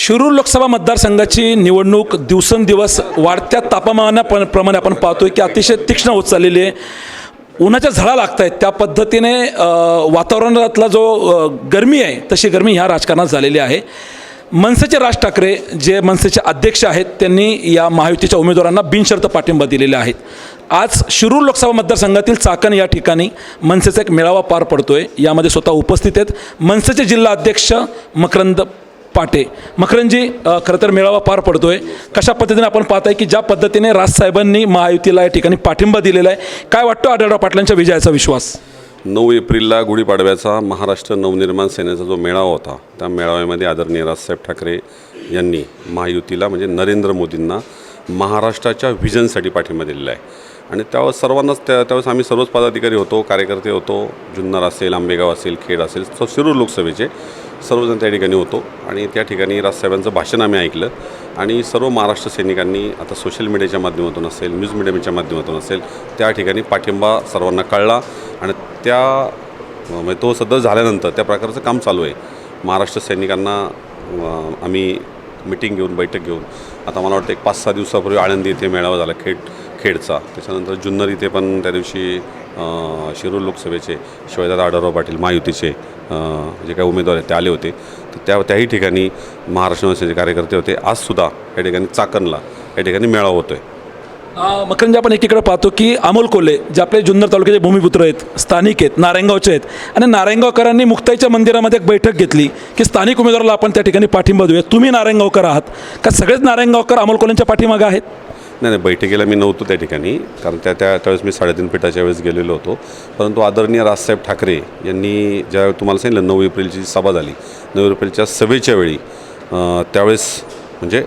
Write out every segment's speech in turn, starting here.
शिरूर लोकसभा मतदारसंघाची निवडणूक दिवसेंदिवस वाढत्या तापमाना पण प्रमाणे आपण पाहतोय की अतिशय तीक्ष्ण होत चाललेली आहे. उन्हाच्या झळा लागत आहेत त्या पद्धतीने वातावरणातला जो गरमी आहे तशी गरमी ह्या राजकारणात झालेली आहे. मनसेचे राज ठाकरे जे मनसेचे अध्यक्ष आहेत त्यांनी या महायुतीच्या उमेदवारांना बिनशर्त पाठिंबा दिलेला आहेत आज शिरूर लोकसभा मतदारसंघातील चाकण या ठिकाणी मनसेचा एक मेळावा पार पडतो आहे यामध्ये स्वतः उपस्थित आहेत मनसेचे जिल्हा अध्यक्ष मकरंद पाटे. मकरंजी खरं तर मेळावा पार पडतो आहे कशा पद्धतीने आपण पाहत आहे की ज्या पद्धतीने राजसाहेबांनी महायुतीला या ठिकाणी पाठिंबा दिलेला आहे काय वाटतं आढळराव पाटलांच्या विजयाचा विश्वास? नऊ एप्रिलला गुढीपाडव्याचा महाराष्ट्र नवनिर्माण सेनेचा जो मेळावा होता त्या मेळाव्यामध्ये आदरणीय राजसाहेब ठाकरे यांनी महायुतीला म्हणजे नरेंद्र मोदींना महाराष्ट्राच्या व्हिजनसाठी पाठिंबा दिलेला आहे. आणि त्यावेळेस सर्वांनाच त्या त्यावेळेस आम्ही सर्वच पदाधिकारी होतो कार्यकर्ते होतो जुन्नर असेल आंबेगाव असेल खेड असेल स- शिरूर लोकसभेचे सर्वजण त्या ठिकाणी होतो. आणि त्या ठिकाणी राजसाहेबांचं भाषण आम्ही ऐकलं. आणि सर्व महाराष्ट्र सैनिकांनी आता सोशल मीडियाच्या माध्यमातून असेल न्यूज मीडियाच्या माध्यमातून असेल त्या ठिकाणी पाठिंबा सर्वांना कळला. आणि त्या म्हणजे तो सदर झाल्यानंतर त्या प्रकारचं काम चालू आहे. महाराष्ट्र सैनिकांना आम्ही मिटिंग घेऊन बैठक घेऊन. आता मला वाटतं एक पाच सहा दिवसापूर्वी आळंदी इथे मेळावा झाला खेड खेडचा. त्याच्यानंतर जुन्नर इथे पण त्या दिवशी शिरूर लोकसभेचे शिवाजीदादा आढळराव पाटील महायुतीचे जे काही उमेदवार आहेत ते आले होते. तर त्या त्याही ठिकाणी महाराष्ट्र मनसेचे कार्यकर्ते होते. आजसुद्धा या ठिकाणी चाकणला या ठिकाणी मेळावा होतो आहे मकरंजी आपण एकीकडे पाहतो की अमोल कोल्हे जे आपले जुन्नर तालुक्याचे भूमिपुत्र आहेत स्थानिक आहेत नारायणगावचे आहेत आणि नारायणगावकरांनी मुक्ताईच्या मंदिरामध्ये एक बैठक घेतली की स्थानिक उमेदवाराला आपण त्या ठिकाणी पाठिंबा देऊया. तुम्ही नारायणगावकर आहात का? सगळेच नारायणगावकर अमोल कोल्हेंच्या पाठीमागे आहेत? नाही नाही बैठकीला मी नव्हतो त्या ठिकाणी कारण त्या त्या त्यावेळेस मी साडेतीन पिठाच्या वेळेस गेलेलो होतो. परंतु आदरणीय राजसाहेब ठाकरे यांनी ज्या तुम्हाला सांगितलं नऊ एप्रिलची सभा झाली. नऊ एप्रिलच्या सभेच्या वेळी त्यावेळेस म्हणजे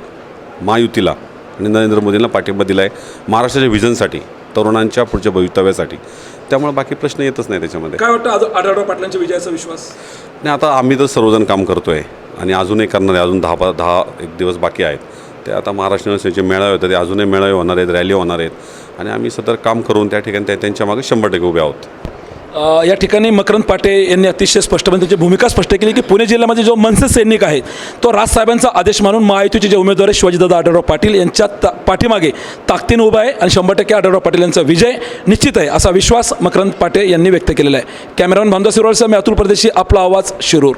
महायुतीला आणि नरेंद्र मोदींना पाठिंबा दिला आहे महाराष्ट्राच्या व्हिजनसाठी तरुणांच्या पुढच्या भवितव्यासाठी. त्यामुळे बाकी प्रश्न येतच नाही त्याच्यामध्ये. काय वाटतं आढळराव पाटलांच्या विजयाचा विश्वास? नाही आता आम्ही तर सर्वजण काम करतो आहे आणि अजूनही करणार आहे. अजून दहा पा दहा एक दिवस बाकी आहेत. ते आता महाराष्ट्र युनिव्हर्सिटीचे मेळावे होते ते अजूनही मेळावे होणार आहेत रॅली होणार आहेत. आणि आम्ही सदर काम करून त्या ठिकाणी त्या त्यांच्या मागे शंभर टक्के उभे आहोत. या ठिकाणी मकरंद पाटे यांनी अतिशय स्पष्टपणे त्यांची भूमिका स्पष्ट केली की पुणे जिल्ह्यामध्ये जो मनसे सैनिक आहे तो राजसाहेबांचा आदेश मानून महायुतीचे जे उमेदवार आहे शिवाजीदादा आढळराव पाटील यांच्या ता पाठीमागे ताकदीनं उभा आहे आणि शंभर टक्के आढळराव पाटील यांचा विजय निश्चित आहे असा विश्वास मकरंद पाटे यांनी व्यक्त केलेला आहे. कॅमेरामॅन भामदास सिरोळसह मी अतुल परदेशी आपला आवाज शिरूर.